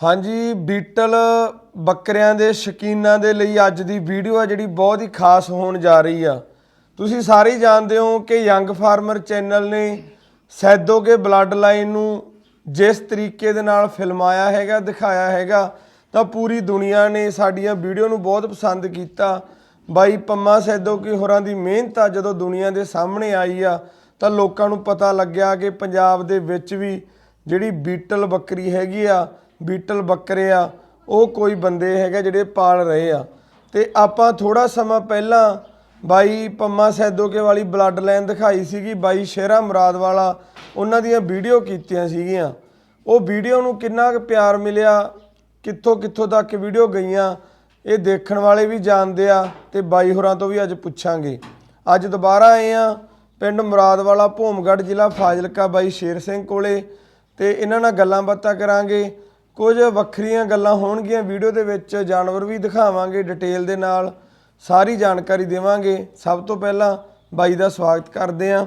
ਹਾਂਜੀ, ਬੀਟਲ ਬੱਕਰਿਆਂ ਦੇ ਸ਼ਕੀਨਾਂ ਦੇ ਲਈ ਅੱਜ ਦੀ ਵੀਡੀਓ ਆ ਜਿਹੜੀ ਬਹੁਤ ਹੀ ਖਾਸ ਹੋਣ ਜਾ ਰਹੀ ਆ। ਤੁਸੀਂ ਸਾਰੇ ਜਾਣਦੇ ਹੋ ਕਿ ਯੰਗ ਫਾਰਮਰ ਚੈਨਲ ਨੇ ਸੈਦੋ ਕੇ ਬਲੱਡ ਲਾਈਨ ਨੂੰ ਜਿਸ ਤਰੀਕੇ ਦੇ ਨਾਲ ਫਿਲਮਾਇਆ ਹੈਗਾ, ਦਿਖਾਇਆ ਹੈਗਾ, ਤਾਂ ਪੂਰੀ ਦੁਨੀਆ ਨੇ ਸਾਡੀਆਂ ਵੀਡੀਓ ਨੂੰ ਬਹੁਤ ਪਸੰਦ ਕੀਤਾ। ਬਾਈ ਪੰਮਾ ਸੈਦੋ ਸੈਦੋਗੇ ਹੋਰਾਂ ਦੀ ਮਿਹਨਤ ਆ, ਜਦੋਂ ਦੁਨੀਆ ਦੇ ਸਾਹਮਣੇ ਆਈ ਆ, ਤਾਂ ਲੋਕਾਂ ਨੂੰ ਪਤਾ ਲੱਗਿਆ ਕਿ ਪੰਜਾਬ ਦੇ ਵਿੱਚ ਵੀ ਜਿਹੜੀ ਬੀਟਲ ਬੱਕਰੀ ਹੈਗੀ ਆ ਬੀਟਲ ਬੱਕਰੇ ਆ, ਉਹ ਕੋਈ ਬੰਦੇ ਹੈਗੇ ਜਿਹੜੇ ਪਾਲ ਰਹੇ ਆ। ਤੇ ਆਪਾਂ ਥੋੜਾ ਸਮਾਂ ਪਹਿਲਾਂ ਬਾਈ ਪੰਮਾ ਸੈਦੋਕੇ ਵਾਲੀ ਬਲੱਡ ਲਾਈਨ ਦਿਖਾਈ ਸੀਗੀ, ਬਾਈ ਸ਼ੇਰਾ ਮੁਰਾਦ ਵਾਲਾ, ਉਹਨਾਂ ਦੀਆਂ ਵੀਡੀਓ ਕੀਤੀਆਂ ਸੀਗੀਆਂ। ਉਹ ਵੀਡੀਓ ਨੂੰ ਕਿੰਨਾ ਕੁ ਪਿਆਰ ਮਿਲਿਆ, ਕਿੱਥੋਂ ਕਿੱਥੋਂ ਤੱਕ ਵੀਡੀਓ ਗਈਆਂ, ਇਹ ਦੇਖਣ ਵਾਲੇ ਵੀ ਜਾਣਦੇ ਆ ਤੇ ਬਾਈ ਹੋਰਾਂ ਤੋਂ ਵੀ ਅੱਜ ਪੁੱਛਾਂਗੇ। ਅੱਜ ਦੁਬਾਰਾ ਆਏ ਆ ਪਿੰਡ ਮੁਰਾਦ ਵਾਲਾ, ਭੂਮਗੜ੍ਹ ਜ਼ਿਲ੍ਹਾ ਫਾਜ਼ਿਲਕਾ ਬਾਈ ਸ਼ੇਰ ਸਿੰਘ ਕੋਲੇ ਤੇ ਇਹਨਾਂ ਨਾਲ ਗੱਲਾਂ ਬਾਤਾਂ ਕਰਾਂਗੇ। ਕੁਝ ਵੱਖਰੀਆਂ ਗੱਲਾਂ ਹੋਣਗੀਆਂ ਵੀਡੀਓ ਦੇ ਵਿੱਚ ਜਾਨਵਰ ਵੀ ਦਿਖਾਵਾਂਗੇ ਡਿਟੇਲ ਦੇ ਨਾਲ ਸਾਰੀ ਜਾਣਕਾਰੀ ਦੇਵਾਂਗੇ। ਸਭ ਤੋਂ ਪਹਿਲਾਂ ਬਾਈ ਦਾ ਸਵਾਗਤ ਕਰਦੇ ਆ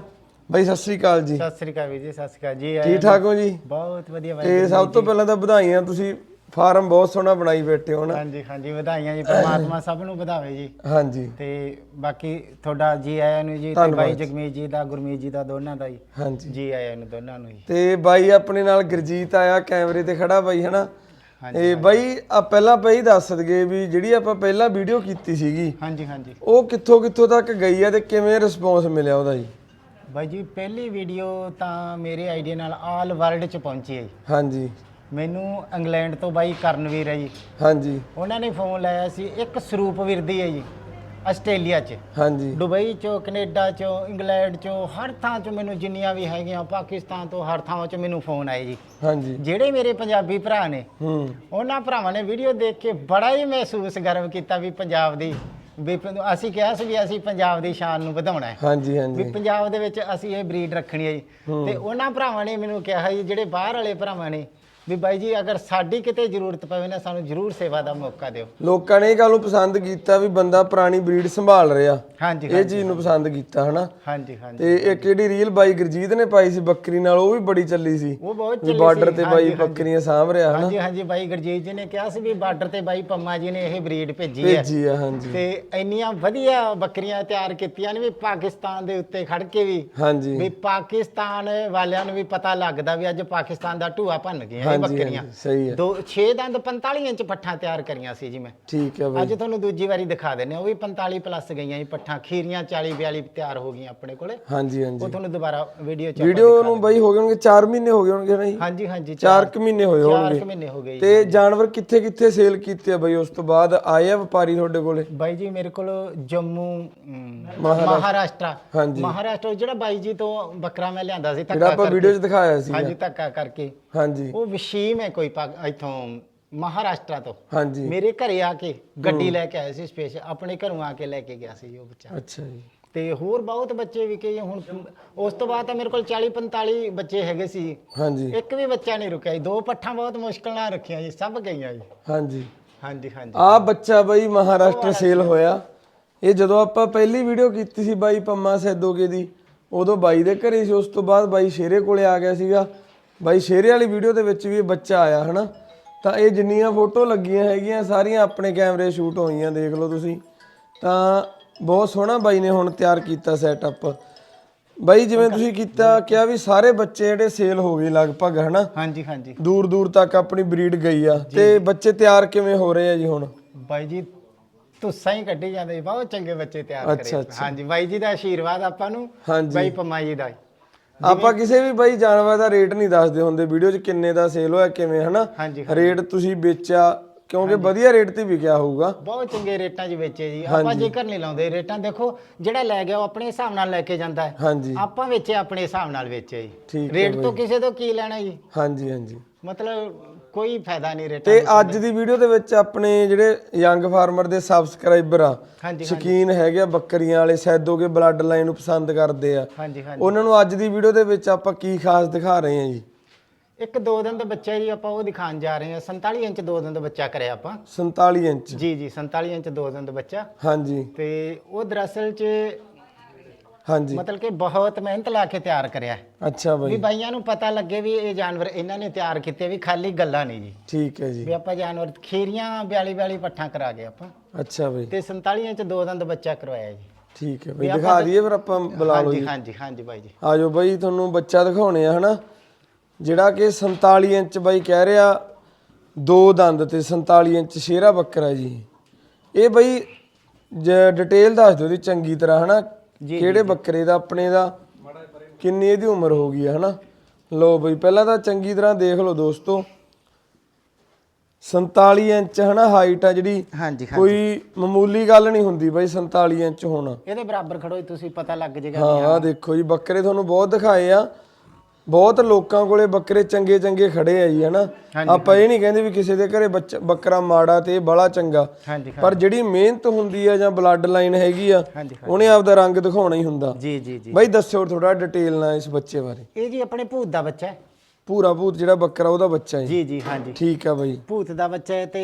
ਬਾਈ ਸਤਿ ਸ੍ਰੀ ਅਕਾਲ ਜੀ। ਸਤਿ ਸ੍ਰੀ ਅਕਾਲ ਵੀਰ ਜੀ ਸਤਿ ਸ੍ਰੀ ਅਕਾਲ। ਜੀ ਠੀਕ ਠਾਕ ਹੋ ਜੀ? ਬਹੁਤ ਵਧੀਆ ਬਾਈ ਤੇ ਸਭ ਤੋਂ ਪਹਿਲਾਂ ਤਾਂ ਵਧਾਈਆਂ ਤੁਸੀਂ ਫਾਰਮ ਬਹੁਤ ਸੋਹਣਾ ਬਣਾਈ ਬੈਠੇ ਹੋ ਨਾ। ਹਾਂਜੀ ਹਾਂਜੀ ਵਧਾਈਆਂ ਜੀ ਪਰਮਾਤਮਾ ਸਭ ਨੂੰ ਵਧਾਵੇ ਜੀ। ਹਾਂਜੀ। ਤੇ ਬਾਕੀ ਤੁਹਾਡਾ ਜੀ ਆਇਆਂ ਨੂੰ ਜੀ ਤੇ ਬਾਈ। ਜਗਮੀਤ ਜੀ ਦਾ ਗੁਰਮੀਤ ਜੀ ਦਾ ਦੋਨਾਂ ਦਾ ਜੀ। ਹਾਂਜੀ। ਜੀ ਆਇਆਂ ਨੂੰ ਦੋਨਾਂ ਨੂੰ ਜੀ। ਤੇ ਬਾਈ ਆਪਣੇ ਨਾਲ ਗੁਰਜੀਤ ਆਇਆ ਕੈਮਰੇ ਤੇ ਖੜਾ ਬਾਈ ਹਨਾ? ਇਹ ਬਾਈ ਆ ਪਹਿਲਾਂ ਪਈ ਦੱਸ ਦਗੇ ਵੀ ਜਿਹੜੀ ਆਪਾਂ ਪਹਿਲਾਂ ਵੀਡੀਓ ਕੀਤੀ ਸੀਗੀ ਹਾਂਜੀ ਹਾਂਜੀ। ਉਹ ਕਿੱਥੋਂ ਕਿੱਥੋਂ ਤੱਕ ਗਈ ਆ ਤੇ ਕਿਵੇਂ ਰਿਸਪੌਂਸ ਮਿਲਿਆ ਉਹਦਾ ਜੀ? ਬਾਈ ਜੀ ਪਹਿਲੀ ਵੀਡੀਓ ਤਾਂ ਮੇਰੇ ਆਈਡੀਆ ਨਾਲ ਆਲ ਵਰਲਡ ਚ ਪਹੁੰਚੀ ਹੈ ਜੀ। ਹਾਂਜੀ। ਮੈਨੂੰ ਇੰਗਲੈਂਡ ਤੋਂ ਬਾਈ ਕਰਨਵੀਰ ਹੈ ਜੀ। ਹਾਂਜੀ। ਉਹਨਾਂ ਨੇ ਫੋਨ ਲਾਇਆ ਸੀ ਇੱਕ ਸਰੂਪ ਵਿਰਦੀ ਹੈ ਜੀ ਆਸਟ੍ਰੇਲੀਆ 'ਚ। ਹਾਂਜੀ। ਦੁਬਈ ਚੋਂ ਕੈਨੇਡਾ ਚੋਂ ਇੰਗਲੈਂਡ ਚੋਂ ਹਰ ਥਾਂ 'ਚੋਂ ਮੈਨੂੰ ਜਿੰਨੀਆਂ ਵੀ ਹੈਗੀਆਂ ਪਾਕਿਸਤਾਨ ਤੋਂ ਹਰ ਥਾਂ 'ਚੋਂ ਮੈਨੂੰ ਫੋਨ ਆਏ ਜੀ। ਹਾਂਜੀ। ਜਿਹੜੇ ਮੇਰੇ ਪੰਜਾਬੀ ਭਰਾ ਨੇ ਹੂੰ। ਉਹਨਾਂ ਭਰਾਵਾਂ ਨੇ ਵੀਡੀਓ ਦੇਖ ਕੇ ਬੜਾ ਹੀ ਮਹਿਸੂਸ ਗਰਵ ਕੀਤਾ ਵੀ ਪੰਜਾਬ ਦੀ ਵੀ ਪ- ਅਸੀਂ ਕਿਹਾ ਸੀ ਵੀ ਅਸੀਂ ਪੰਜਾਬ ਦੀ ਸ਼ਾਨ ਨੂੰ ਵਧਾਉਣਾ ਹੈ। ਹਾਂਜੀ ਵੀ ਹਾਂਜੀ ਪੰਜਾਬ ਦੇ ਵਿੱਚ ਅਸੀਂ ਇਹ ਬਰੀਡ ਰੱਖਣੀ ਹੈ ਜੀ। ਤੇ ਉਹਨਾਂ ਭਰਾਵਾਂ ਨੇ ਮੈਨੂੰ ਕਿਹਾ ਜੀ ਜਿਹੜੇ ਬਾਹਰ ਵਾਲੇ ਭਰਾਵਾਂ ਨੇ ਵੀ ਬਾਈ ਜੀ ਅਗਰ ਸਾਡੀ ਕਿਤੇ ਜ਼ਰੂਰਤ ਪਵੇ ਨਾ ਸਾਨੂੰ ਜ਼ਰੂਰ ਸੇਵਾ ਦਾ ਮੌਕਾ ਦਿਓ। ਲੋਕਾਂ ਨੇ ਇਹ ਗੱਲ ਨੂੰ ਪਸੰਦ ਕੀਤਾ ਵੀ ਬੰਦਾ ਪੁਰਾਣੀ ਬਰੀਡ ਸੰਭਾਲ ਰਿਹਾ। ਹਾਂਜੀ ਇਹ ਚੀਜ਼ ਨੂੰ ਪਸੰਦ ਕੀਤਾ ਹਨਾ? ਹਾਂਜੀ ਹਾਂਜੀ। ਤੇ ਇੱਕ ਜਿਹੜੀ ਰੀਲ ਬਾਈ ਗੁਰਜੀਤ ਨੇ ਪਾਈ ਸੀ ਬੱਕਰੀ ਨਾਲ ਉਹ ਵੀ ਬੜੀ ਚੱਲੀ ਸੀ। ਉਹ ਬਹੁਤ ਚੱਲੀ ਬਾਰਡਰ ਸੀ, ਤੇ ਹਾਂਜੀ, ਬਾਈ। ਬੱਕਰੀਆਂ ਸਾਂਭ ਰਿਹਾ ਹਨਾ? ਹਾਂਜੀ ਹਾਂਜੀ ਬਾਈ ਗੁਰਜੀਤ ਜੀ ਨੇ ਕਿਹਾ ਸੀ ਵੀ ਬਾਰਡਰ ਤੇ ਬਾਈ ਪੰਮਾ ਜੀ ਨੇ ਇਹ ਬਰੀਡ ਭੇਜੀ ਹੈ। ਭੇਜੀ ਆ ਹਾਂਜੀ। ਤੇ ਇੰਨੀਆਂ ਵਧੀਆ ਬੱਕਰੀਆਂ ਤਿਆਰ ਕੀਤੀਆਂ ਨੇ ਵੀ ਪਾਕਿਸਤਾਨ ਦੇ ਉੱਤੇ ਖੜ ਕੇ ਵੀ। ਹਾਂਜੀ। ਵੀ ਪਾਕਿਸਤਾਨ ਵਾਲਿਆਂ ਨੂੰ ਵੀ ਪਤਾ ਲੱਗਦਾ ਵੀ ਅੱਜ ਪਾਕਿਸਤਾਨ ਦਾ ਢੂਆ ਭੰਨ ਹਾਂਜੀ ਬੱਕਰੀਆਂ। ਸਹੀ ਹੈ। ਦੋ 6 ਦੰਦ 45 ਇੰਚ ਪੱਠਾਂ ਤਿਆਰ ਕਰੀਆਂ ਸੀ ਜੀ ਮੈਂ। ਠੀਕ ਹੈ ਬਾਈ। ਅੱਜ ਤੁਹਾਨੂੰ ਦੂਜੀ ਵਾਰੀ ਦਿਖਾ ਦਿੰਨੇ ਉਹ ਵੀ 45 ਪਲੱਸ ਗਈਆਂ ਜੀ ਪੱਠਾਂ। ਖੀਰੀਆਂ 40 42 ਤਿਆਰ ਹੋ ਗਈਆਂ ਆਪਣੇ ਕੋਲੇ। ਹਾਂਜੀ ਉਹ ਹਾਂਜੀ ਤੁਹਾਨੂੰ ਦੁਬਾਰਾ ਵੀਡੀਓ ਚ ਵੀਡੀਓ ਨੂੰ ਬਾਈ ਹੋ ਗਏ ਹੋਣਗੇ 4 ਮਹੀਨੇ ਹੋ ਗਏ ਹੋਣਗੇ ਨਾ ਜੀ। ਹਾਂਜੀ ਹਾਂਜੀ 4 ਕੁ ਮਹੀਨੇ ਹੋਏ ਹੋਣਗੇ। ਕੁ ਮਹੀਨੇ ਹੋ ਗਏ। ਤੇ ਜਾਨਵਰ ਕਿੱਥੇ ਕਿੱਥੇ ਸੇਲ ਕੀਤੇ ਆ ਬਾਈ? ਉਸ ਤੋਂ ਬਾਅਦ ਆਏ ਆ ਵਪਾਰੀ ਤੁਹਾਡੇ ਕੋਲੇ? ਬਾਈ ਜੀ ਮੇਰੇ ਕੋਲ ਜੰਮੂ ਮਹਾਰਾਸ਼ਟਰ। ਹਾਂਜੀ। ਮਹਾਰਾਸ਼ਟਰ ਜਿਹੜਾ ਬਾਈ ਜੀ ਤੋਂ ਬੱਕਰਾ ਮੈਂ ਲਿਆਂਦਾ ਸੀ ਜਿਹੜਾ ਧੱਕਾ ਆਪਾਂ ਕਰਕੇ ਵੀਡੀਓ 'ਚ ਦਿਖਾਇਆ ਸੀ ਹਾਂਜੀ ਧੱਕਾ ਕਰਕੇ। ਹਾਂਜੀ। ਉਹ ਵਸ਼ੀਮ ਹੈ ਕੋਈ ਪਾ- ਇੱਥੋਂ ਮਹਾਰਾਸ਼ਟਰ ਤੋਂ। ਹਾਂਜੀ। ਮੇਰੇ ਘਰੇ ਆ ਕੇ ਗੱਡੀ ਲੈ ਕੇ ਆਇਆ ਸੀ ਸਪੇਸ਼ਲ ਆਪਣੇ ਘਰੋਂ ਆ ਕੇ ਲੈ ਕੇ ਗਿਆ ਸੀ ਉਹ ਬੱਚਾ। ਅੱਛਾ ਜੀ। ਤੇ ਹੋਰ ਬਹੁਤ ਬੱਚੇ ਵਿਕੇ ਜੀ ਹੁਣ ਉਸ ਤੋਂ ਬਾਅਦ ਤਾਂ ਮੇਰੇ ਕੋਲ 40 45 ਬੱਚੇ ਹੈਗੇ ਸੀ। ਹਾਂਜੀ। ਇੱਕ ਵੀ ਬੱਚਾ ਨਹੀਂ ਰੁਕਿਆ ਜੀ ਦੋ ਪੱਠਾਂ ਬਹੁਤ ਮੁਸ਼ਕਲ ਨਾਲ ਰੱਖੀਆਂ ਜੀ ਸਭ ਗਈਆਂ ਜੀ। ਹਾਂਜੀ। ਹਾਂਜੀ ਹਾਂਜੀ। ਆ ਬੱਚਾ ਬਾਈ ਮਹਾਰਾਸ਼ਟਰ ਸੇਲ ਹੋਇਆ। ਇਹ ਜਦੋਂ ਆਪਾਂ ਪਹਿਲੀ ਵੀਡੀਓ ਕੀਤੀ ਸੀ ਬਾਈ ਪੰਮਾ ਸੈਦੋਗੇ ਦੀ ਉਦੋਂ ਬਾਈ ਦੇ ਘਰੇ ਸੀ ਉਸ ਤੋਂ ਬਾਅਦ ਬਾਈ ਸ਼ੇਰੇ ਕੋਲੇ ਆ ਗਿਆ ਸੀਗਾ। ਬਾਈ ਸ਼ੇਰੇ ਵਾਲੀ ਵੀਡੀਓ ਦੇ ਵਿੱਚ ਵੀ ਇਹ ਬੱਚਾ ਆਇਆ ਹਨਾ? ਤਾਂ ਇਹ ਜਿੰਨੀਆਂ ਫੋਟੋ ਲੱਗੀਆਂ ਹੈਗੀਆਂ ਸਾਰੀਆਂ ਆਪਣੇ ਕੈਮਰੇ ਸ਼ੂਟ ਹੋਈਆਂ ਦੇਖ ਲਓ ਤੁਸੀਂ। ਤਾਂ ਬਹੁਤ ਸੋਹਣਾ ਬਾਈ ਨੇ ਹੁਣ ਤਿਆਰ ਕੀਤਾ ਸੈਟਅਪ ਬਾਈ ਜਿਵੇਂ ਤੁਸੀਂ ਕੀਤਾ ਕਿਹਾ ਵੀ ਸਾਰੇ ਬੱਚੇ ਜਿਹੜੇ ਸੇਲ ਹੋ ਗਏ ਲਗਭਗ ਹਨਾ? ਹਾਂਜੀ ਹਾਂਜੀ। ਦੂਰ ਦੂਰ ਤੱਕ ਆਪਣੀ ਬਰੀਡ ਗਈ ਆ। ਤੇ ਬੱਚੇ ਤਿਆਰ ਕਿਵੇਂ ਹੋ ਰਹੇ ਆ ਜੀ ਹੁਣ? ਬਾਈ ਜੀ ਤੁਸਾਂ ਹੀ ਕੱਢੀ ਜਾਂਦੇ ਬਹੁਤ ਚੰਗੇ ਬੱਚੇ ਤਿਆਰ ਕਰੇ। ਹਾਂਜੀ ਬਾਈ ਜੀ ਦਾ ਆਸ਼ੀਰਵਾਦ ਆਪਾਂ ਨੂੰ ਬਾਈ ਪੰਮਾ ਜੀ ਦਾ ਆਪਾਂ ਕਿਸੇ ਵੀ ਬਾਈ ਜਾਨਵਰ ਦਾ ਰੇਟ ਨਹੀਂ ਦੱਸਦੇ ਹੁੰਦੇ ਵੀਡੀਓ 'ਚ ਕਿੰਨੇ ਦਾ ਸੇਲ ਹੋਇਆ ਕਿਵੇਂ ਹਨਾ? ਰੇਟ ਤੁਸੀਂ ਵੇਚਿਆ ਕਿਉਂਕਿ ਵਧੀਆ ਰੇਟ ਤੇ ਵਿਕਿਆ ਹੋਊਗਾ। ਬਹੁਤ ਚੰਗੇ ਰੇਟਾਂ 'ਚ ਵੇਚੇ ਜੀ। ਆਪਾਂ ਜੇਕਰ ਨਹੀਂ ਲਾਉਂਦੇ ਰੇਟਾਂ ਦੇਖੋ ਜਿਹੜਾ ਲੈ ਗਿਆ ਉਹ ਆਪਣੇ ਹਿਸਾਬ ਨਾਲ ਲੈ ਕੇ ਜਾਂਦਾ ਹੈ। ਆਪਾਂ ਵੇਚੇ ਆਪਣੇ ਹਿਸਾਬ ਨਾਲ ਵੇਚੇ ਜੀ। ਰੇਟ ਤੋਂ ਕਿਸੇ ਤੋਂ ਕੀ ਲੈਣਾ ਜੀ? ਹਾਂਜੀ ਹਾਂਜੀ। ਮਤਲਬ ਕੋਈ ਫਾਇਦਾ ਨਹੀਂ ਰੇਟਾਂ ਤੇ ਅੱਜ ਦੀ ਵੀਡੀਓ ਦੇ ਵਿੱਚ ਆਪਣੇ ਜਿਹੜੇ ਯੰਗ ਫਾਰਮਰ ਦੇ ਸਬਸਕ੍ਰਾਈਬਰ ਆ ਹਾਂਜੀ ਸ਼ਕੀਨ ਹੈਗੇ ਆ ਬੱਕਰੀਆਂ ਵਾਲੇ ਸੈਦੋਗੇ ਬਲੱਡ ਲਾਈਨ ਨੂੰ ਪਸੰਦ ਕਰਦੇ ਆ। ਹਾਂਜੀ ਹਾਂਜੀ। ਉਹਨਾਂ ਨੂੰ ਅੱਜ ਦੀ ਵੀਡੀਓ ਦੇ ਵਿੱਚ ਆਪਾਂ ਕੀ ਖਾਸ ਦਿਖਾ ਰਹੇ ਆ ਜੀ? ਇੱਕ ਦੋ ਦਿਨ ਦਾ ਬੱਚਾ ਜੀ ਆਪਾਂ ਉਹ ਦਿਖਾਉਣ ਜਾ ਰਹੇ ਹਾਂ। 47 ਇੰਚ ਦੋ ਦਿਨ ਦਾ ਬੱਚਾ ਕਰਿਆ ਆਪਾਂ। 47 ਇੰਚ। ਜੀ ਜੀ 47 ਇੰਚ ਦੋ ਦਿਨ ਦਾ ਬੱਚਾ। ਹਾਂਜੀ। ਤੇ ਉਹ ਦਰਅਸਲ 'ਚ ਹਾਂਜੀ। ਮਤਲਬ ਕਿ ਬਹੁਤ ਮਿਹਨਤ ਲਾ ਕੇ ਤਿਆਰ ਕਰਿਆ ਹੈ। ਅੱਛਾ ਵੀ ਬਾਈ ਬਾਈਆਂ ਨੂੰ ਪਤਾ ਲੱਗੇ ਵੀ ਇਹ ਜਾਨਵਰ ਇਹਨਾਂ ਨੇ ਤਿਆਰ ਕੀਤੇ ਵੀ ਖਾਲੀ ਗੱਲਾਂ ਨਹੀਂ ਜੀ। ਠੀਕ ਹੈ ਜੀ। ਵੀ ਆਪਾਂ ਜਾਨਵਰ ਖੀਰੀਆਂ 42 42 ਪੱਠਾਂ ਕਰਾ ਗਏ ਆਪਾਂ। ਅੱਛਾ ਬਾਈ। ਤੇ 47 ਚ ਦੋ ਦੰਦ ਬੱਚਾ ਕਰਵਾਇਆ ਜੀ। ਠੀਕ ਹੈ ਬਾਈ ਦਿਖਾ ਦਈਏ ਫਿਰ ਆਪਾਂ ਬੁਲਾ ਲਓ ਜੀ। ਹਾਂਜੀ ਹਾਂਜੀ ਬਾਈ ਜੀ। ਆਜੋ ਬਾਈ ਤੁਹਾਨੂੰ ਬੱਚਾ ਦਿਖਾਉਣੇ ਆ ਹਨਾ? ਜਿਹੜਾ ਕਿ 47 ਇੰਚ ਬਾਈ ਕਹਿ ਰਿਹਾ ਦੋ ਦੰਦ ਤੇ 47 ਇੰਚ ਸ਼ੇਰਾ ਬੱਕਰਾ ਜੀ। ਇਹ ਬਾਈ ਡਿਟੇਲ ਦੱਸ ਦਿਓ ਦੀ ਚੰਗੀ ਤਰ੍ਹਾਂ ਹਨਾ? ਕਿਹੜੇ ਬੱਕਰੇ ਦਾ ਆਪਣੇ ਦਾ? ਕਿੰਨੀ ਇਹਦੀ ਉਮਰ ਹੋ ਗਈ ਹੈ ਹਨਾ? ਲੋ ਬਈ ਪਹਿਲਾਂ ਤਾਂ ਚੰਗੀ ਤਰ੍ਹਾਂ ਦੇਖ ਲਓ ਦੋਸਤੋ। 47 ਇੰਚ ਹਨਾ ਹਾਈਟ ਆ ਜਿਹੜੀ। ਹਾਂਜੀ ਹਾਂਜੀ। ਕੋਈ ਮਾਮੂਲੀ ਗੱਲ ਨਹੀਂ ਹੁੰਦੀ ਬਾਈ 47 ਇੰਚ ਹੋਣਾ। ਇਹਦੇ ਬਰਾਬਰ ਖੜੋ ਜੀ, ਤੁਸੀਂ ਪਤਾ ਲੱਗ ਜਾਏਗਾ ਹਾਂ ਆ ਦੇਖੋ ਜੀ ਬੱਕਰੇ ਤੁਹਾਨੂੰ ਬਹੁਤ ਦਿਖਾਏ ਆ। ਬਹੁਤ ਲੋਕਾਂ ਕੋਲੇ ਬੱਕਰੇ ਚੰਗੇ ਚੰਗੇ ਖੜੇ ਆ ਜੀ ਹਨਾ? ਆਪਾਂ ਇਹ ਨਹੀਂ ਕਹਿੰਦੇ ਵੀ ਕਿਸੇ ਦੇ ਘਰੇ ਬੱਕਰਾ ਮਾੜਾ ਤੇ ਬੜਾ ਚੰਗਾ। ਪਰ ਜਿਹੜੀ ਮਿਹਨਤ ਹੁੰਦੀ ਆ ਜਾਂ ਬਲੱਡ ਲਾਈਨ ਹੈਗੀ ਆ ਉਹਨੇ ਆਪਦਾ ਰੰਗ ਦਿਖਾਉਣਾ ਹੀ ਹੁੰਦਾ। ਜੀ ਜੀ ਜੀ। ਬਾਈ ਦੱਸਿਓ ਥੋੜਾ ਡਿਟੇਲ ਨਾਲ ਇਸ ਬੱਚੇ ਬਾਰੇ। ਇਹ ਜੀ ਆਪਣੇ ਭੂਤ ਦਾ ਬੱਚਾ ਹੈ। ਪੂਰਾ ਭੂਤ ਜਿਹੜਾ ਬੱਕਰਾ ਉਹਦਾ ਬੱਚਾ ਹੈ ਜੀ ਜੀ ਹਾਂਜੀ। ਠੀਕ ਆ ਬਾਈ। ਭੂਤ ਦਾ ਬੱਚਾ ਹੈ ਤੇ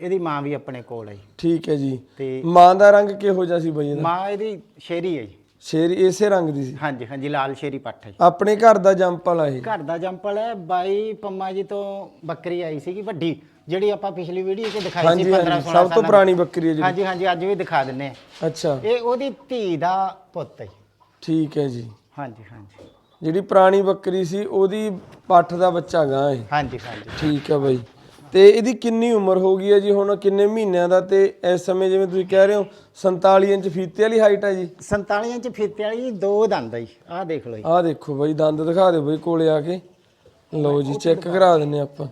ਇਹਦੀ ਮਾਂ ਵੀ ਆਪਣੇ ਕੋਲ ਹੈ ਜੀ। ਠੀਕ ਹੈ ਜੀ। ਤੇ ਮਾਂ ਦਾ ਰੰਗ ਕਿਹੋ ਜਿਹਾ ਸੀ ਬਾਈ ਇਹਦਾ? ਮਾਂ ਇਹਦੀ ਸ਼ੇਰੀ ਹੈ ਜੀ। ਸ਼ੇਰ ਇਸੇ ਰੰਗ ਦੀ ਸੀ। ਹਾਂਜੀ ਹਾਂਜੀ ਲਾਲ ਸ਼ੇਰੀ ਪੱਠ ਹੈ ਜੀ। ਆਪਣੇ ਘਰ ਦਾ ਜੰਪ ਵਾਲਾ ਇਹ। ਘਰ ਦਾ ਜੰਪਲ ਹੈ ਬਾਈ ਪੰਮਾ ਜੀ ਤੋਂ ਬੱਕਰੀ ਆਈ ਸੀਗੀ ਵੱਡੀ ਜਿਹੜੀ ਆਪਾਂ ਪਿਛਲੀ ਵੀਡੀਓ 'ਚ ਦਿਖਾਈ ਸੀ ਹਾਂਜੀ 15 ਹਾਂਜੀ 16 ਸਭ ਤੋਂ। ਪੁਰਾਣੀ ਬੱਕਰੀ ਹੈ ਜਿਹੜੀ। ਹਾਂਜੀ ਹਾਂਜੀ ਅੱਜ ਵੀ ਦਿਖਾ ਦਿੰਨੇ ਆ ਅੱਛਾ। ਇਹ ਉਹਦੀ ਧੀ ਦਾ ਪੁੱਤ ਹੈ ਜੀ। ਠੀਕ ਹੈ ਜੀ। ਹਾਂਜੀ ਹਾਂਜੀ। ਜਿਹੜੀ ਪੁਰਾਣੀ ਬੱਕਰੀ ਸੀ ਉਹਦੀ ਪੱਠ ਦਾ ਬੱਚਾ ਗਾ ਹੈ। ਹਾਂਜੀ ਹਾਂਜੀ। ਠੀਕ ਹੈ ਬਾਈ। ਤੇ ਇਹਦੀ ਕਿੰਨੀ ਉਮਰ ਹੋ ਗਈ ਹੈ ਜੀ? ਹੁਣ ਕਿੰਨੇ ਮਹੀਨਿਆਂ ਦਾ ਤੇ ਇਸ ਸਮੇਂ ਜਿਵੇਂ ਤੁਸੀਂ ਕਹਿ ਰਹੇ ਹੋ 47 ਇੰਚ ਫੀਤੇ ਵਾਲੀ ਹਾਈਟ ਹੈ ਜੀ? 47 ਇੰਚ ਫੀਤੇ ਵਾਲੀ ਜੀ, ਦੋ ਦੰਦ ਹੈ ਜੀ। ਆਹ ਦੇਖ ਲਓ ਜੀ। ਆਹ ਦੇਖੋ ਬਾਈ ਦੰਦ ਦਿਖਾ ਦਿਓ ਬਾਈ ਕੋਲੇ ਆ ਕੇ। ਲਓ ਜੀ ਚੈੱਕ ਕਰਾ ਦਿੰਨੇ ਆਪਾਂ।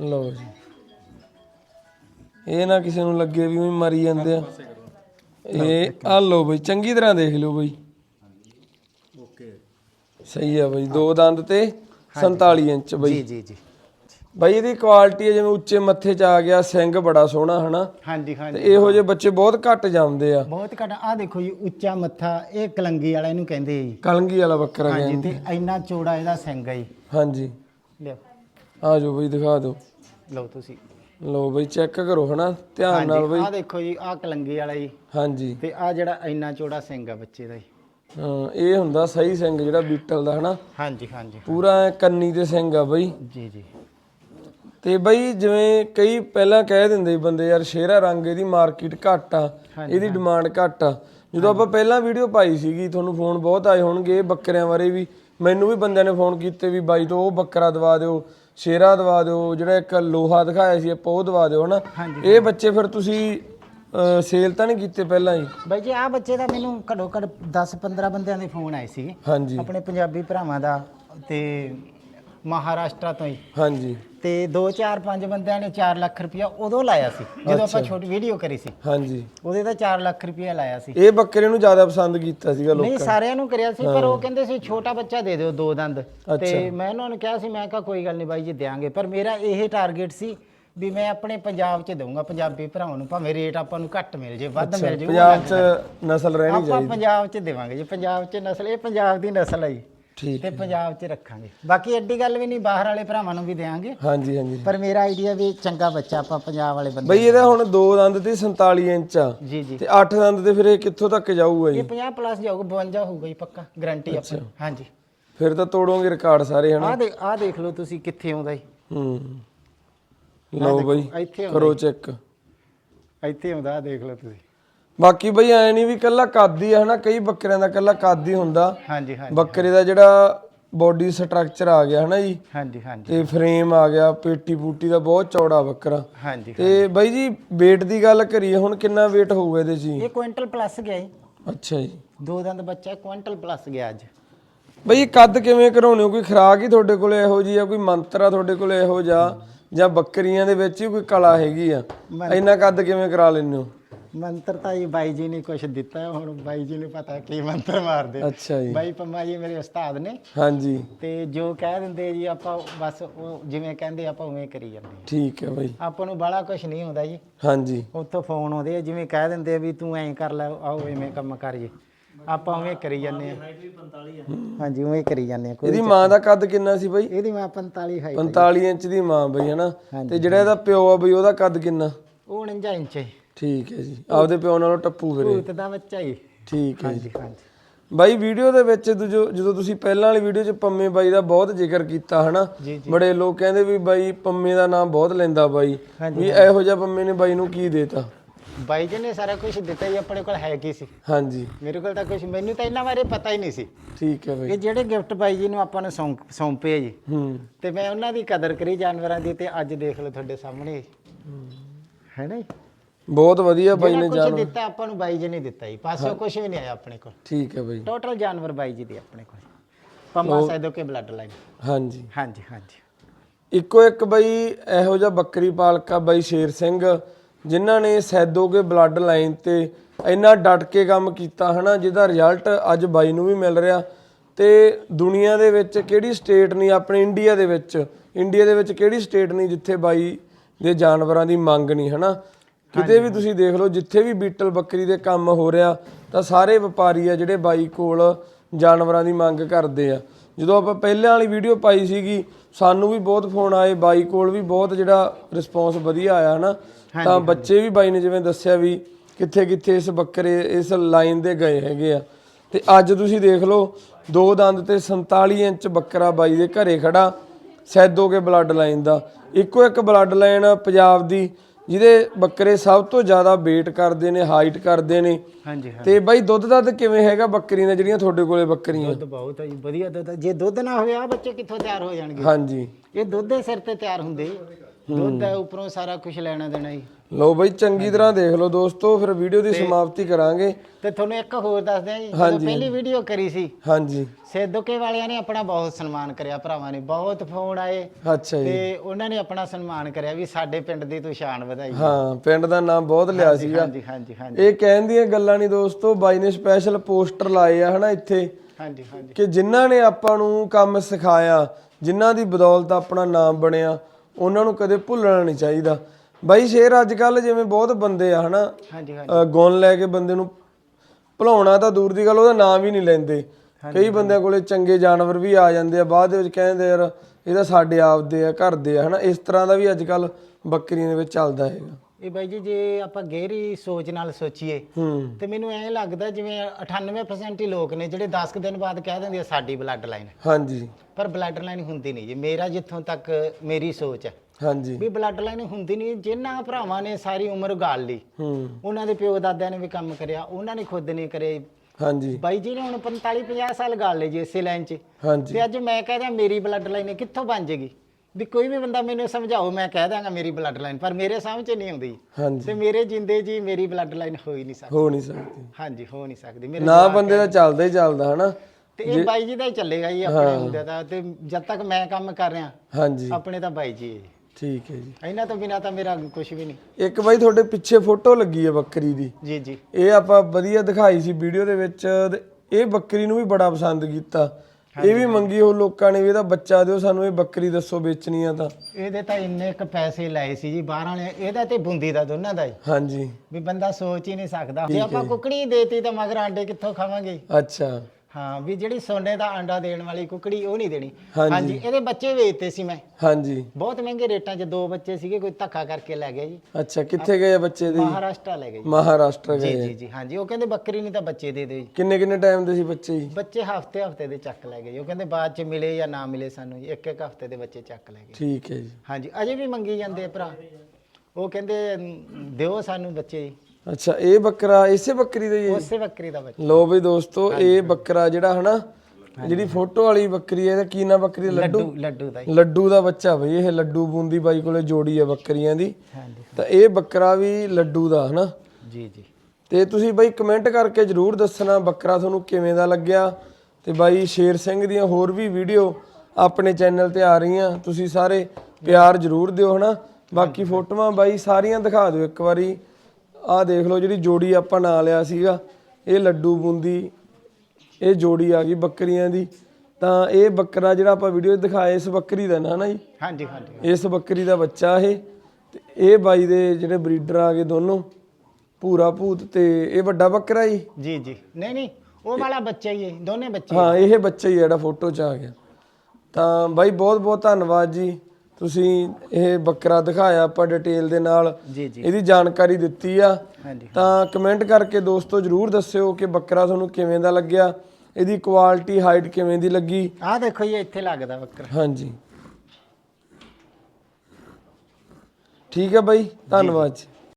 ਲਓ ਜੀ। ਇਹ ਨਾ ਕਿਸੇ ਨੂੰ ਲੱਗੇ ਵੀ ਉਹ ਮਰੀ ਜਾਂਦੇ ਆ। ਇਹ ਆ ਲਓ ਬਾਈ ਚੰਗੀ ਤਰ੍ਹਾਂ ਦੇਖ ਲਿਓ ਬਾਈ। ਸਹੀ ਆ ਬਾਈ ਦੋ ਦੰਦ ਤੇ 47 ਇੰਚ ਬਾਈ। ਜੀ ਜੀ ਜੀ। ਬਾਈ ਇਹਦੀ ਕੁਆਲਿਟੀ ਹੈ ਜਿਵੇਂ ਉੱਚੇ ਮੱਥੇ 'ਚ ਆ ਗਿਆ ਸਿੰਘ ਬੜਾ ਸੋਹਣਾ ਹਨਾ? ਹਾਂਜੀ ਤੇ ਹਾਂਜੀ ਇਹੋ ਜਿਹੇ ਬੱਚੇ ਬਹੁਤ ਘੱਟ ਜਾਂਦੇ ਆ। ਬਹੁਤ ਘੱਟ। ਆਹ ਦੇਖੋ ਜੀ ਉੱਚਾ ਮੱਥਾ ਇਹ ਕਲੰਗੀ ਵਾਲਾ ਇਹਨੂੰ ਕਹਿੰਦੇ ਆ ਜੀ। ਕਲੰਗੀ ਵਾਲਾ ਬੱਕਰਾ ਹਾਂਜੀ ਤੇ ਇੰਨਾ ਚੌੜਾ ਇਹਦਾ ਸਿੰਘ ਹੈ ਜੀ। ਹਾਂਜੀ। ਲਿਓ। ਆ ਜਾਓ ਬਾਈ ਦਿਖਾ ਦਿਓ। ਲਓ ਤੁਸੀਂ। ਲਓ ਬਾਈ ਚੈੱਕ ਕਰੋ ਹਨਾ? ਧਿਆਨ ਨਾਲ ਬਾਈ। ਆਹ ਦੇਖੋ ਜੀ ਆਹ ਕਲੰਗੀ ਵਾਲਾ ਜੀ। ਹਾਂਜੀ। ਤੇ ਆਹ ਜਿਹੜਾ ਇੰਨਾ ਚੌੜਾ ਸਿੰਘ ਆ ਬੱਚੇ ਦਾ ਜੀ। ਹਾਂ ਇਹ ਹੁੰਦਾ ਸਹੀ ਸਿੰਘ ਜਿਹੜਾ ਬੀਟਲ ਦਾ ਹਨਾ? ਹਾਂਜੀ ਹਾਂਜੀ ਪੂਰਾ ਕੰਨੀ ਤੇ ਸਿੰਘ ਆ ਬਾਈ। ਜੀ ਜੀ। ਤੇ ਬਾਈ ਜਿਵੇਂ ਕਈ ਪਹਿਲਾਂ ਕਹਿ ਦਿੰਦੇ ਸੀ ਬੰਦੇ ਯਾਰ ਸ਼ੇਰਾ ਰੰਗ ਇਹਦੀ ਮਾਰਕੀਟ ਘੱਟ ਆ ਇਹਦੀ ਡਿਮਾਂਡ ਘੱਟ ਆ। ਜਦੋਂ ਆਪਾਂ ਪਹਿਲਾਂ ਵੀਡੀਓ ਪਾਈ ਸੀਗੀ ਤੁਹਾਨੂੰ ਫੋਨ ਬਹੁਤ ਆਏ ਹੋਣਗੇ ਬੱਕਰਿਆਂ ਬਾਰੇ ਵੀ। ਮੈਨੂੰ ਵੀ ਬੰਦਿਆਂ ਨੇ ਫੋਨ ਕੀਤੇ ਵੀ ਬਾਈ ਤੋਂ ਉਹ ਬੱਕਰਾ ਦਵਾ ਦਿਓ ਸ਼ੇਰਾ ਦਵਾ ਦਿਓ ਜਿਹੜਾ ਇੱਕ ਲੋਹਾ ਦਿਖਾਇਆ ਸੀ ਆਪਾਂ ਉਹ ਦਵਾ ਦਿਓ ਹਨਾ? ਇਹ ਬੱਚੇ ਫਿਰ ਤੁਸੀਂ ਸੇਲ ਤਾਂ ਨਹੀਂ ਕੀਤੇ ਪਹਿਲਾਂ ਹੀ? ਬਾਈ ਜੀ ਆਹ ਬੱਚੇ ਦਾ ਮੈਨੂੰ ਘੱਟੋ ਘੱਟ 10 15 ਬੰਦਿਆਂ ਦੇ ਫੋਨ ਆਏ ਸੀਗੇ ਹਾਂਜੀ। ਆਪਣੇ ਪੰਜਾਬੀ ਭਰਾਵਾਂ ਦਾ ਤੇ ਮਹਾਰਾਸ਼ਟਰ ਤੋਂ ਹੀ। ਹਾਂਜੀ। ਤੇ 2 4 5 ਬੰਦਿਆਂ ਨੇ 4 ਲੱਖ ਰੁਪਇਆ ਉਦੋਂ ਲਾਇਆ ਸੀ ਜਦੋਂ ਆਪਾਂ ਛੋਟੀ ਵੀਡੀਓ ਕਰੀ ਸੀ। ਹਾਂਜੀ। ਉਹਦੇ ਤਾਂ 4 ਲੱਖ ਰੁਪਇਆ ਲਾਇਆ ਸੀ। ਇਹ ਬੱਕਰੇ ਨੂੰ ਜ਼ਿਆਦਾ ਪਸੰਦ ਕੀਤਾ ਸੀਗਾ ਲੋਕ ਨਹੀਂ ਸਾਰਿਆਂ ਨੂੰ ਕਰਿਆ ਸੀ ਪਰ ਉਹ ਕਹਿੰਦੇ ਸੀ ਛੋਟਾ ਬੱਚਾ ਦੇ ਦਿਓ ਦੋ ਦੰਦ। ਤੇ ਮੈਂ ਉਹਨਾਂ ਨੂੰ ਕਿਹਾ ਸੀ ਮੈਂ ਕਿਹਾ ਕੋਈ ਗੱਲ ਨਹੀਂ ਬਾਈ ਜੀ ਦਿਆਂਗੇ। ਪਰ ਮੇਰਾ ਇਹ ਟਾਰਗੇਟ ਸੀ ਵੀ ਮੈਂ ਆਪਣੇ ਪੰਜਾਬ 'ਚ ਦਊਂਗਾ ਪੰਜਾਬੀ ਭਰਾਵਾਂ ਨੂੰ। ਭਾਵੇਂ ਰੇਟ ਆਪਾਂ ਨੂੰ ਘੱਟ ਮਿਲ ਜੇ ਵੱਧ ਮਿਲ ਜੇ ਪੰਜਾਬ 'ਚ ਨਸਲ ਰਹਿਣੀ ਆਪਾਂ ਪੰਜਾਬ 'ਚ ਦੇਵਾਂਗੇ ਜੀ ਪੰਜਾਬ 'ਚ ਨਸਲ ਇਹ ਪੰਜਾਬ ਦੀ ਨਸਲ ਹੈ ਜੀ। ਠੀਕ ਤੇ ਪੰਜਾਬ 'ਚ ਰੱਖਾਂਗੇ। ਬਾਕੀ ਐਡੀ ਗੱਲ ਵੀ ਨਹੀਂ ਬਾਹਰ ਵਾਲੇ ਭਰਾਵਾਂ ਨੂੰ ਵੀ ਦੇਵਾਂਗੇ ਹਾਂਜੀ ਹਾਂਜੀ। ਪਰ ਮੇਰਾ ਆਈਡੀਆ ਵੀ ਚੰਗਾ ਬੱਚਾ ਆਪਾਂ ਪੰਜਾਬ ਵਾਲੇ ਬੰਦੇ ਬਈ ਇਹਦਾ ਹੁਣ ਦੋ ਦੰਦ ਤੇ 47 ਇੰਚ ਆ। ਜੀ ਜੀ। ਤੇ 8 ਦੰਦ ਤੇ ਫਿਰ ਇਹ ਕਿੱਥੋਂ ਤੱਕ ਜਾਊਗਾ ਜੀ? ਇਹ 50 ਪਲੱਸ ਜਾਊਗਾ 52 ਹੋਊਗਾ ਜੀ ਪੱਕਾ ਗਾਰੰਟੀ ਆਪਾਂ। ਹਾਂਜੀ। ਫਿਰ ਤਾਂ ਤੋੜੋਗੇ ਰਿਕਾਰਡ ਸਾਰੇ ਹਨਾ? ਆਹ ਦੇ ਆਹ ਦੇਖ ਲਓ ਤੁਸੀਂ ਕਿੱਥੇ ਆਉਂਦਾ ਜੀ। ਹੂੰ। ਲਓ ਬਈ ਇੱਥੇ ਕਰੋ ਚੈੱਕ। ਇੱਥੇ ਆਉਂਦਾ ਆਹ ਦੇਖ ਲਓ ਤੁਸੀਂ। ਬਾਕੀ ਬਈ ਐ ਨਹੀਂ ਵੀ ਕੱਲਾ ਕੱਦ ਹੀ ਆ ਹਨਾ ਕਈ ਬੱਕਰਿਆਂ ਦਾ ਕੱਲਾ ਕੱਦ ਹੀ ਹੁੰਦਾ। ਹਾਂਜੀ ਹਾਂਜੀ ਬੱਕਰੇ ਦਾ ਜਿਹੜਾ ਬੋਡੀ ਸਟਰਕਚਰ ਆ ਗਿਆ ਹਨਾ ਜੀ ਹਾਂਜੀ ਹਾਂਜੀ। ਤੇ ਫਰੇਮ ਆ ਗਿਆ ਪੇਟੀ ਪੂਟੀ ਦਾ ਬਹੁਤ ਚੌੜਾ ਬੱਕਰਾ। ਹਾਂਜੀ ਤੇ ਬਾਈ ਜੀ weight ਦੀ ਗੱਲ ਕਰੀਏ ਹੁਣ ਕਿੰਨਾ weight ਹੋਊਗਾ ਇਹਦੇ ਜੀ? ਇਹ ਕੁਇੰਟਲ ਪਲੱਸ ਗਿਆ ਜੀ। ਅੱਛਾ ਜੀ। ਦੋ ਦੰਦ ਬੱਚਾ ਕੁਇੰਟਲ ਪਲੱਸ ਗਿਆ ਅੱਜ। ਬਈ ਕੱਦ ਕਿਵੇਂ ਕਰਾਉਣੇ ਹੋ ਕੋਈ ਖਰਾਕ ਹੀ ਤੁਹਾਡੇ ਕੋਲੇ ਇਹੋ ਜੀ ਆ? ਕੋਈ ਮੰਤਰ ਆ ਤੁਹਾਡੇ ਕੋਲੇ ਇਹੋ ਜਿਹਾ? ਜਾਂ ਬੱਕਰੀਆਂ ਦੇ ਵਿੱਚ ਹੀ ਕੋਈ ਕਲਾ ਹੈਗੀ ਆ? ਇੰਨਾ ਕੱਦ ਕਿਵੇਂ ਕਰਾ ਲੈਂਦੇ ਹੋ? ਮੰਤਰ ਤਾਂ ਜੀ ਬਾਈ ਜੀ ਨੇ ਕੁਝ ਦਿੱਤਾ ਹੈ, ਹੁਣ ਬਾਈ ਜੀ ਨੂੰ ਪਤਾ ਕੀ ਮੰਤਰ ਮਾਰਦੇ ਅੱਛਾ ਜੀ। ਬਾਈ ਪੰਮਾ ਜੀ ਮੇਰੇ ਉਸਤਾਦ ਨੇ। ਹਾਂਜੀ। ਤੇ ਜੋ ਕਹਿ ਦਿੰਦੇ ਜੀ ਆਪਾਂ ਬਸ ਉਹ ਜਿਵੇਂ ਕਹਿੰਦੇ ਆਪਾਂ ਉਵੇਂ ਕਰੀ ਜਾਂਦੇ ਹਾਂ। ਠੀਕ ਹੈ ਬਈ। ਆਪਾਂ ਨੂੰ ਬਾਹਲਾ ਕੁਝ ਨਹੀਂ ਹੁੰਦਾ ਜੀ। ਹਾਂਜੀ। ਉੱਥੋਂ ਫੋਨ ਆਉਂਦੇ ਆ ਜਿਵੇਂ ਕਹਿ ਦਿੰਦੇ ਆ ਵੀ ਤੂੰ ਐਂ ਕਰ ਲੈ ਆਓ ਐਵੇਂ ਕੰਮ ਕਰ ਜੀ। ਆਪਾਂ ਉਵੇਂ ਕਰੀ ਜਾਂਦੇ ਆ। ਹਾਂਜੀ ਉਵੇਂ ਕਰੀ ਜਾਂਦੇ ਆ ਕੋਈ ਇਹਦੀ ਮਾਂ ਦਾ ਕੱਦ ਕਿੰਨਾ ਸੀ ਬਈ? ਇਹਦੀ ਮੈਂ 45 ਹਾਈ 45 ਇੰਚ ਦੀ ਮਾਂ ਬਈ ਹਨਾ? ਤੇ ਜਿਹੜਾ ਇਹਦਾ ਪਿਓ ਆ ਬਈ ਉਹਦਾ ਕੱਦ ਕਿੰਨਾ? ਉਹ 49 ਇੰਚ ਹੈ। ਠੀਕ ਹੈ ਜੀ। ਆਪਦੇ ਪਿਓ ਨਾਲੋਂ ਟੱਪੂ ਫਿਰੇ। ਭੂਤ ਦਾ ਬੱਚਾ ਹੀ। ਠੀਕ ਹੈ ਜੀ। ਹਾਂਜੀ ਹਾਂਜੀ। ਬਾਈ ਵੀਡੀਓ ਦੇ ਵਿੱਚ ਜਦੋਂ ਜਦੋਂ ਤੁਸੀਂ ਪਹਿਲਾਂ ਵਾਲੀ ਵੀਡੀਓ 'ਚ ਪੰਮੇ ਬਾਈ ਦਾ ਬਹੁਤ ਜ਼ਿਕਰ ਕੀਤਾ ਹਨਾ? ਜੀ, ਬੜੇ ਲੋਕ ਕਹਿੰਦੇ ਵੀ ਬਾਈ ਪੰਮੇ ਦਾ ਨਾਮ ਬਹੁਤ ਲੈਂਦਾ ਬਾਈ। ਵੀ ਇਹੋ ਜਿਹਾ ਪੰਮੇ ਨੇ ਬਾਈ ਨੂੰ ਕੀ ਦੇਤਾ? ਬਾਈ ਜੀ ਨੇ ਸਾਰਾ ਕੁਝ ਦਿੱਤਾ ਹੀ ਆਪਣੇ ਕੋਲ ਹੈ ਕੀ ਸੀ? ਹਾਂਜੀ। ਮੇਰੇ ਕੋਲ ਤਾਂ ਕੁਝ ਮੈਨੂੰ ਤਾਂ ਇਹਨਾਂ ਬਾਰੇ ਪਤਾ ਹੀ ਨਹੀਂ ਸੀ। ਠੀਕ ਹੈ ਬਾਈ। ਇਹ ਜਿਹੜੇ ਗਿਫਟ ਬਾਈ ਜੀ ਨੂੰ ਆਪਾਂ ਨੂੰ ਸੌਂਪ- ਸੌਂਪੇ ਆ ਜੀ। ਹੂੰ। ਤੇ ਮੈਂ ਉਹਨਾਂ ਦੀ ਕਦਰ ਕਰੀ ਜਾਨਵਰਾਂ ਦੀ ਤੇ ਅੱਜ ਦੇਖ ਲਓ ਤੁਹਾਡੇ ਸਾਹਮਣੇ। ਹੈ ਨਾ ਜੀ? ਬਹੁਤ ਵਧੀਆ ਬਾਈ ਨੇ ਕੁਝ ਦਿੱਤਾ ਆਪਾਂ ਨੂੰ ਬਾਈ ਜੀ ਨੇ ਦਿੱਤਾ ਜੀ ਪਾਸੋਂ ਕੁਝ ਵੀ ਨਹੀਂ ਆਇਆ ਆਪਣੇ ਕੋਲ। ਠੀਕ ਹੈ ਬਾਈ। ਟੋਟਲ ਜਾਨਵਰ ਬਾਈ ਜੀ ਦੇ ਆਪਣੇ ਕੋਲ। ਪੰਮਾ ਸੈਦੋ ਕੇ ਬਲੱਡ ਲਾਈਨ ਹਾਂਜੀ। ਹਾਂਜੀ ਹਾਂਜੀ। ਇੱਕੋ ਇੱਕ ਬਾਈ ਇਹੋ ਜਿਹਾ ਬੱਕਰੀ ਪਾਲਕਾ ਬਾਈ ਸ਼ੇਰ ਸਿੰਘ ਜਿਨ੍ਹਾਂ ਨੇ ਸੈਦੋਗੇ ਬਲੱਡ ਲਾਈਨ ਤੇ ਇੰਨਾ ਡਟ ਕੇ ਕੰਮ ਕੀਤਾ ਹਨਾ ਜਿਹਦਾ ਰਿਜ਼ਲਟ ਅੱਜ ਬਾਈ ਨੂੰ ਵੀ ਮਿਲ ਰਿਹਾ। ਤੇ ਦੁਨੀਆ ਦੇ ਵਿੱਚ ਕਿਹੜੀ ਸਟੇਟ ਨਹੀਂ ਆਪਣੇ ਇੰਡੀਆ ਦੇ ਵਿੱਚ ਇੰਡੀਆ ਦੇ ਵਿੱਚ ਕਿਹੜੀ ਸਟੇਟ ਨਹੀਂ ਜਿੱਥੇ ਬਾਈ ਦੇ ਜਾਨਵਰਾਂ ਦੀ ਮੰਗ ਨਹੀਂ ਹਨਾ? ਕਿਤੇ ਵੀ ਤੁਸੀਂ ਦੇਖ ਲਓ ਜਿੱਥੇ ਵੀ ਬੀਟਲ ਬੱਕਰੀ ਦੇ ਕੰਮ ਹੋ ਰਿਹਾ ਤਾਂ ਸਾਰੇ ਵਪਾਰੀ ਆ ਜਿਹੜੇ ਬਾਈ ਕੋਲ ਜਾਨਵਰਾਂ ਦੀ ਮੰਗ ਕਰਦੇ ਆ। ਜਦੋਂ ਆਪਾਂ ਪਹਿਲਾਂ ਵਾਲੀ ਵੀਡੀਓ ਪਾਈ ਸੀਗੀ ਸਾਨੂੰ ਵੀ ਬਹੁਤ ਫੋਨ ਆਏ ਬਾਈ ਕੋਲ ਵੀ ਬਹੁਤ ਜਿਹੜਾ ਰਿਸਪੌਂਸ ਵਧੀਆ ਆਇਆ ਹਨਾ ਤਾਂ ਬੱਚੇ ਵੀ ਬਾਈ ਨੇ ਜਿਵੇਂ ਦੱਸਿਆ ਵੀ ਕਿੱਥੇ ਕਿੱਥੇ ਇਸ ਬੱਕਰੇ ਇਸ ਲਾਈਨ ਦੇ ਗਏ ਹੈਗੇ ਆ। ਤੇ ਅੱਜ ਤੁਸੀਂ ਦੇਖ ਲਓ ਦੋ ਦੰਦ ਤੇ 47 ਇੰਚ ਬੱਕਰਾ ਬਾਈ ਦੇ ਘਰੇ ਖੜਾ ਸੈਦੋਗੇ ਬਲੱਡ ਲਾਈਨ ਦਾ। ਇੱਕੋ ਇੱਕ ਬਲੱਡ ਲਾਈਨ ਪੰਜਾਬ ਦੀ ਜਿਹਦੇ ਬੱਕਰੇ ਸਭ ਤੋਂ ਜ਼ਿਆਦਾ weight ਕਰਦੇ ਨੇ ਹਾਈਟ ਕਰਦੇ ਨੇ। ਹਾਂਜੀ ਹਾਂ ਤੇ ਬਾਈ ਦੁੱਧ ਦਾ ਕਿਵੇਂ ਹੈਗਾ ਬੱਕਰੀਆਂ ਦਾ ਜਿਹੜੀਆਂ ਤੁਹਾਡੇ ਕੋਲੇ ਬੱਕਰੀਆਂ? ਦੁੱਧ ਬਹੁਤ ਹੈ ਜੀ ਵਧੀਆ ਦੁੱਧ। ਜੇ ਦੁੱਧ ਨਾ ਹੋਵੇ ਆ ਬੱਚੇ ਕਿੱਥੋਂ ਤਿਆਰ ਹੋ ਜਾਣਗੇ? ਹਾਂਜੀ। ਇਹ ਦੁੱਧ ਦੇ ਸਿਰ ਤੇ ਤਿਆਰ ਹੁੰਦੇ ਦੁੱਧ ਹੈ। ਉੱਪਰੋਂ ਸਾਰਾ ਕੁਝ ਲੈਣਾ ਦੇਣਾ ਜੀ। ਲਓ ਬਾਈ ਚੰਗੀ ਤਰ੍ਹਾਂ ਦੇਖ ਲਓ ਦੋਸਤੋ ਫਿਰ ਵੀਡੀਓ ਦੀ ਸਮਾਪਤੀ ਕਰਾਂਗੇ। ਤੇ ਤੁਹਾਨੂੰ ਇੱਕ ਹੋਰ ਦੱਸ ਦਿਆਂ ਜੀ ਜਦੋਂ ਪਹਿਲੀ ਵੀਡੀਓ ਕਰੀ ਸੀ ਹਾਂਜੀ। ਸੇਦੋਕੇ ਵਾਲਿਆਂ ਨੇ ਆਪਣਾ ਬਹੁਤ ਸਨਮਾਨ ਕਰਿਆ ਭਰਾਵਾਂ ਨੇ ਬਹੁਤ ਫੋਨ ਆਏ। ਅੱਛਾ ਜੀ। ਤੇ ਉਹਨਾਂ ਨੇ ਆਪਣਾ ਸਨਮਾਨ ਕਰਿਆ ਵੀ ਸਾਡੇ ਪਿੰਡ ਦੀ ਤੂੰ ਸ਼ਾਨ ਵਧਾਈ। ਹਾਂ ਪਿੰਡ ਦਾ ਨਾਮ ਬਹੁਤ ਲਿਆ ਸੀਗਾ। ਹਾਂਜੀ ਹਾਂਜੀ ਹਾਂਜੀ। ਇਹ ਕਹਿਣ ਦੀਆਂ ਗੱਲਾਂ ਨਹੀਂ ਦੋਸਤੋ ਬਾਈ ਨੇ ਸਪੈਸ਼ਲ ਪੋਸਟਰ ਲਾਏ ਆ ਹਨਾ ਇੱਥੇ। ਹਾਂਜੀ ਹਾਂਜੀ। ਕਿ ਜਿਨ੍ਹਾਂ ਨੇ ਆਪਾਂ ਨੂੰ ਕੰਮ ਸਿਖਾਇਆ ਜਿਨ੍ਹਾਂ ਦੀ ਬਦੌਲਤ ਆਪਣਾ ਨਾਮ ਬਣਿਆ ਉਹਨਾਂ ਨੂੰ ਕਦੇ ਭੁੱਲਣਾ ਨਹੀਂ ਚਾਹੀਦਾ। ਬਾਈ ਸ਼ੇਰ ਅੱਜ ਕੱਲ ਜਿਵੇਂ ਬਹੁਤ ਬੰਦੇ ਆ ਹਨਾ? ਹਾਂਜੀ ਹਾਂਜੀ। ਅ, ਗੁਣ ਲੈ ਕੇ ਬੰਦੇ ਨੂੰ ਭੁਲਾਉਣਾ ਤਾਂ ਦੂਰ ਦੀ ਗੱਲ ਉਹਦਾ ਨਾਮ ਵੀ ਨਹੀਂ ਲੈਂਦੇ। ਕਈ ਬੰਦਿਆਂ ਕੋਲੇ ਚੰਗੇ ਜਾਨਵਰ ਵੀ ਆ ਜਾਂਦੇ ਆ ਬਾਅਦ ਦੇ ਵਿੱਚ ਕਹਿੰਦੇ ਯਾਰ ਇਹ ਤਾਂ ਸਾਡੇ ਆਪਦੇ ਆ ਘਰ ਦੇ ਆ ਹਨਾ? ਇਸ ਤਰ੍ਹਾਂ ਦਾ ਵੀ ਅੱਜ ਕੱਲ ਬੱਕਰੀਆਂ ਦੇ ਵਿੱਚ ਚੱਲਦਾ ਹੈਗਾ। ਇਹ ਬਾਈ ਜੀ ਜੇ ਆਪਾਂ ਗਹਿਰੀ ਸੋਚ ਨਾਲ ਸੋਚੀਏ ਹੂੰ। ਤੇ ਮੈਨੂੰ ਐਂ ਲੱਗਦਾ ਜਿਵੇਂ 98% ਹੀ ਲੋਕ ਨੇ ਜਿਹੜੇ 10 ਕੁ ਦਿਨ ਬਾਅਦ ਕਹਿ ਦਿੰਦੇ ਆ ਸਾਡੀ ਬਲੱਡ ਲਾਈਨ ਹਾਂਜੀ। ਪਰ ਬਲੱਡ ਲਾਈਨ ਹੁੰਦੀ ਨਹੀਂ ਜੀ। ਮੇਰਾ ਜਿੱਥੋਂ ਤੱਕ ਮੇਰੀ ਸੋਚ ਹੈ। ਹਾਂਜੀ। ਵੀ ਬਲੱਡ ਲਾਈਨ ਹੁੰਦੀ ਨਹੀਂ ਜਿਨ੍ਹਾਂ ਭਰਾਵਾਂ ਨੇ ਸਾਰੀ ਉਮਰ ਗਾਲ ਲਈ ਹੂੰ। ਉਹਨਾਂ ਦੇ ਪਿਓ ਦਾਦਿਆਂ ਨੇ ਵੀ ਕੰਮ ਕਰਿਆ ਉਹਨਾਂ ਨੇ ਖੁਦ ਨਹੀਂ ਕਰੇ। ਹਾਂਜੀ। ਬਾਈ ਜੀ ਨੇ ਹੁਣ 45 50 ਸਾਲ ਗਾਲ ਲਏ ਜੀ ਇਸੇ ਲਾਈਨ 'ਚ। ਹਾਂਜੀ। ਤੇ ਅੱਜ ਮੈਂ ਕਹਦਾ ਮੇਰੀ ਬਲੱਡ ਲਾਈਨ ਕਿੱਥੋਂ ਬਣ ਜੇਗੀ? ਵੀ ਕੋਈ ਵੀ ਬੰਦਾ ਮੈਨੂੰ ਸਮਝਾਓ ਮੈਂ ਕਹਿ ਦਾਂਗਾ ਮੇਰੀ ਬਲੱਡ ਲਾਈਨ ਪਰ ਮੇਰੇ ਸਮਝ ਨਹੀਂ ਆਉਂਦੀ। ਹਾਂਜੀ। ਤੇ ਮੇਰੇ ਜਿੰਦੇ ਜੀ ਮੇਰੀ ਬਲੱਡ ਲਾਈਨ ਹੋ ਹੀ ਨਹੀਂ ਸਕਦੀ। ਹੋ ਨਹੀਂ ਸਕਦੀ। ਹਾਂਜੀ ਹੋ ਨਹੀਂ ਸਕਦੀ। ਮੇਰੇ ਨਾ ਬੰਦੇ ਦਾ ਚੱਲਦਾ ਹੀ ਚੱਲਦਾ ਹਨਾ? ਤੇ ਇਹ ਬਾਈ ਜੀ ਦਾ ਹੀ ਚੱਲੇਗਾ ਜੀ ਆਪਣੇ ਹੁੰਦੇ ਦਾ। ਤੇ ਜਦ ਤੱਕ ਮੈਂ ਕੰਮ ਕਰ ਰਿਹਾ ਹਾਂਜੀ। ਆਪਣੇ ਤਾਂ ਬਾਈ ਜੀ। ਠੀਕ ਹੈ ਜੀ। ਇਹਨਾਂ ਤੋਂ ਬਿਨਾ ਤਾਂ ਮੇਰਾ ਕੁਝ ਵੀ ਨਹੀਂ। ਇੱਕ ਬਾਈ ਤੁਹਾਡੇ ਪਿੱਛੇ ਫੋਟੋ ਲੱਗੀ ਹੈ ਬੱਕਰੀ ਦੀ। ਜੀ ਜੀ। ਇਹ ਆਪਾਂ ਵਧੀਆ ਦਿਖਾਈ ਸੀ ਵੀਡੀਓ ਦੇ ਵਿੱਚ ਇਹ ਬੱਕਰੀ ਨੂੰ ਵੀ ਬੜਾ ਪਸੰਦ ਕੀਤਾ। ਇਹ ਵੀ ਮੰਗੀ ਉਹ ਲੋਕਾਂ ਨੇ ਵੀ ਇਹਦਾ ਬੱਚਾ ਦਿਓ ਸਾਨੂੰ ਇਹ ਬੱਕਰੀ ਦੱਸੋ ਵੇਚਣੀ ਆ ਤਾਂ। ਇਹਦੇ ਤਾਂ ਇੰਨੇ ਕ ਪੈਸੇ ਲਏ ਸੀ ਜੀ ਬਾਹਰ ਵਾਲੇ ਇਹਦਾ ਤੇ ਬੁੰਦੀ ਦਾ ਦੋਨਾਂ ਦਾ ਹੀ। ਹਾਂਜੀ। ਵੀ ਬੰਦਾ ਸੋਚ ਹੀ ਨਹੀਂ ਸਕਦਾ। ਜੇ ਆਪਾਂ ਕੁਕੜੀ ਦੇਤੀ ਤਾਂ ਮਗਰ ਆਂਡੇ ਕਿੱਥੋਂ ਖਾਵਾਂਗੇ? ਅੱਛਾ। ਹਾਂ ਵੀ ਜਿਹੜੀ ਸੋਨੇ ਦਾ ਆਂਡਾ ਦੇਣ ਵਾਲੀ ਕੁਕੜੀ ਉਹ ਨਹੀਂ ਦੇਣੀ। ਹਾਂਜੀ। ਹਾਂਜੀ ਇਹਦੇ ਬੱਚੇ ਵੇਚਤੇ ਸੀ ਮੈਂ। ਹਾਂਜੀ। ਬਹੁਤ ਮਹਿੰਗੇ ਰੇਟਾਂ 'ਚ ਦੋ ਬੱਚੇ ਸੀਗੇ ਕੋਈ ਧੱਕਾ ਕਰਕੇ ਲੈ ਗਿਆ ਜੀ। ਅੱਛਾ ਕਿੱਥੇ ਗਏ ਆ ਬੱਚੇ ਦੀ? ਮਹਾਰਾਸ਼ਟਰ ਲੈ ਗਏ ਜੀ। ਮਹਾਰਾਸ਼ਟਰ ਜੀ ਗਏ ਜੀ ਜੀ ਹਾਂਜੀ ਉਹ ਕਹਿੰਦੇ ਬੱਕਰੀ ਨਹੀਂ ਤਾਂ ਬੱਚੇ ਦੇ ਦਿਓ ਜੀ। ਕਿੰਨੇ ਕਿੰਨੇ ਟਾਈਮ ਦੇ ਸੀ ਬੱਚੇ ਜੀ? ਬੱਚੇ ਹਫ਼ਤੇ ਹਫ਼ਤੇ ਦੇ ਚੱਕ ਲੈ ਗਏ ਜੀ। ਉਹ ਕਹਿੰਦੇ ਬਾਅਦ 'ਚ ਮਿਲੇ ਜਾਂ ਨਾ ਮਿਲੇ ਸਾਨੂੰ ਜੀ ਇੱਕ ਇੱਕ ਹਫ਼ਤੇ ਦੇ ਬੱਚੇ ਚੱਕ ਲੈ ਗਏ। ਠੀਕ ਹੈ ਜੀ। ਹਾਂਜੀ ਅਜੇ ਵੀ ਮੰਗੀ ਜਾਂਦੇ ਆ ਭਰਾ। ਉਹ ਕਹਿੰਦੇ ਅਮ, ਦਿਓ ਸਾਨੂੰ ਬੱਚੇ ਜੀ। ਅੱਛਾ ਇਹ ਬੱਕਰਾ ਇਸੇ ਬੱਕਰੀ ਦਾ ਹੀ ਹੈ ਉਸੇ ਬੱਕਰੀ ਦਾ ਬੱਚਾ। ਲੋ ਵੀ ਦੋਸਤੋ ਇਹ ਬੱਕਰਾ ਜਿਹੜਾ ਹਨਾ ਜਿਹੜੀ ਫੋਟੋ ਵਾਲੀ ਬੱਕਰੀ ਹੈ ਇਹਦਾ ਕੀ ਨਾਂ ਬੱਕਰੀ ਦਾ? ਲੱਡੂ? ਲੱਡੂ ਲੱਡੂ ਦਾ ਜੀ। ਲੱਡੂ ਦਾ ਬੱਚਾ ਬਈ ਇਹ ਲੱਡੂ ਬੂੰਦੀ ਬਾਈ ਕੋਲੇ ਜੋੜੀ ਹੈ ਬੱਕਰੀਆਂ ਦੀ। ਹਾਂਜੀ ਤਾਂ ਇਹ ਬੱਕਰਾ ਵੀ ਲੱਡੂ ਦਾ ਹਨਾ? ਜੀ ਜੀ। ਤੇ ਤੁਸੀਂ ਬਾਈ ਕਮੈਂਟ ਕਰਕੇ ਜਰੂਰ ਦੱਸਣਾ ਬੱਕਰਾ ਤੁਹਾਨੂੰ ਕਿਵੇਂ ਦਾ ਲੱਗਿਆ। ਤੇ ਬਾਈ ਸ਼ੇਰ ਸਿੰਘ ਦੀਆਂ ਹੋਰ ਵੀ ਵੀਡੀਓ ਆਪਣੇ ਚੈਨਲ ਤੇ ਆ ਰਹੀਆਂ। ਤੁਸੀਂ ਸਾਰੇ ਪਿਆਰ ਜਰੂਰ ਦਿਓ ਹਨਾ? ਬਾਕੀ ਫੋਟੋਆਂ ਬਾਈ ਸਾਰੀਆਂ ਦਿਖਾ ਦਿਓ ਇੱਕ ਵਾਰੀ। ਆਹ ਦੇਖ ਲਓ ਜਿਹੜੀ ਜੋੜੀ ਆਪਾਂ ਨਾਂ ਲਿਆ ਸੀਗਾ ਇਹ ਲੱਡੂ ਬੂੰਦੀ ਇਹ ਜੋੜੀ ਆ ਗਈ ਬੱਕਰੀਆਂ ਦੀ। ਤਾਂ ਇਹ ਬੱਕਰਾ ਜਿਹੜਾ ਆਪਾਂ ਵੀਡੀਓ ਦਿਖਾਇਆ ਇਸ ਬੱਕਰੀ ਦਾ ਨਾਂ ਨਾ ਜੀ? ਹਾਂਜੀ ਹਾਂਜੀ। ਇਸ ਬੱਕਰੀ ਦਾ ਬੱਚਾ ਇਹ ਤੇ ਇਹ ਬਾਈ ਦੇ ਜਿਹੜੇ ਬਰੀਡਰ ਆ ਗਏ ਦੋਨੋਂ ਪੂਰਾ ਭੂਤ ਤੇ ਇਹ ਵੱਡਾ ਬੱਕਰਾ ਜੀ? ਜੀ ਜੀ। ਨਹੀਂ ਨਹੀਂ ਉਹ ਵਾਲਾ ਬੱਚਾ ਹੀ ਹੈ ਦੋਨੇ ਬੱਚੇ। ਹਾਂ ਇਹ ਬੱਚਾ ਹੀ ਜਿਹੜਾ ਫੋਟੋ 'ਚ ਆ ਗਿਆ। ਤਾਂ ਬਾਈ ਬਹੁਤ ਬਹੁਤ ਧੰਨਵਾਦ ਜੀ। ਤੁਸੀਂ ਇਹ ਬੱਕਰਾ ਦਿਖਾਇਆ ਆਪਾਂ ਡਿਟੇਲ ਦੇ ਨਾਲ। ਜੀ ਜੀ। ਇਹਦੀ ਜਾਣਕਾਰੀ ਦਿੱਤੀ ਆ। ਹਾਂਜੀ। ਤਾਂ ਕਮੈਂਟ ਕਰਕੇ ਦੋਸਤੋ ਜਰੂਰ ਦੱਸਿਓ ਕਿ ਬੱਕਰਾ ਤੁਹਾਨੂੰ ਕਿਵੇਂ ਦਾ ਲੱਗਿਆ। ਇਹਦੀ ਕੁਆਲਿਟੀ ਹਾਈਟ ਕਿਵੇਂ ਦੀ ਲੱਗੀ? ਆਹ ਦੇਖੋ ਜੀ ਇੱਥੇ ਲੱਗਦਾ ਬੱਕਰਾ। ਹਾਂਜੀ। ਠੀਕ ਹੈ ਬਾਈ ਧੰਨਵਾਦ ਜੀ।